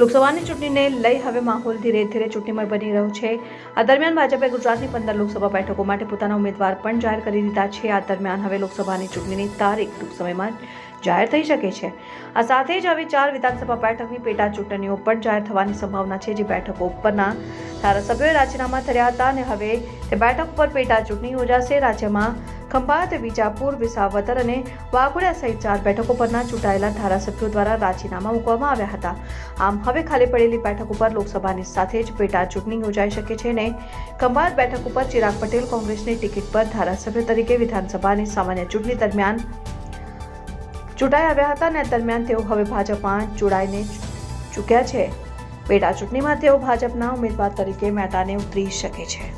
લોકસભાની ચૂંટણીને લઈ હવે માહોલ ધીરે ધીરે ચૂંટણીમય બની રહ્યો છે. આ દરમિયાન ભાજપે ગુજરાતની પંદર લોકસભા બેઠકો માટે પોતાના ઉમેદવાર પણ જાહેર કરી દીધા છે. આ દરમિયાન હવે લોકસભાની ચૂંટણીની તારીખ ટૂંક સમયમાં જાહેર થઈ શકે છે. આ સાથે જ હવે ચાર વિધાનસભા બેઠકની પેટા ચૂંટણીઓ પણ જાહેર થવાની સંભાવના છે જે બેઠકો ઉપરના ધારાસભ્યોએ રાજીનામા કર્યા હતા અને હવે તે બેઠક પર પેટા ચૂંટણી યોજાશે. રાજ્યમાં ખંભાત, વિજાપુર, વિસાવદર અને વાઘોડિયા સહિત ચાર બેઠકો પરના ચૂંટાયેલા ધારાસભ્યો દ્વારા રાજીનામા મૂકવામાં આવ્યા હતા. આમ હવે ખાલી પડેલી બેઠક ઉપર લોકસભાની સાથે જ પેટા ચૂંટણી યોજાઈ શકે છે ને ખંભાત બેઠક ઉપર ચિરાગ પટેલ કોંગ્રેસની ટિકિટ પર ધારાસભ્ય તરીકે વિધાનસભાની સામાન્ય ચૂંટણી દરમિયાન ચૂંટાઈ આવ્યા હતા અને દરમિયાન તેઓ હવે ભાજપમાં જોડાઈને ચૂક્યા છે. પેટા ચૂંટણીમાં તેઓ ભાજપના ઉમેદવાર તરીકે મેદાને ઉતરી શકે છે.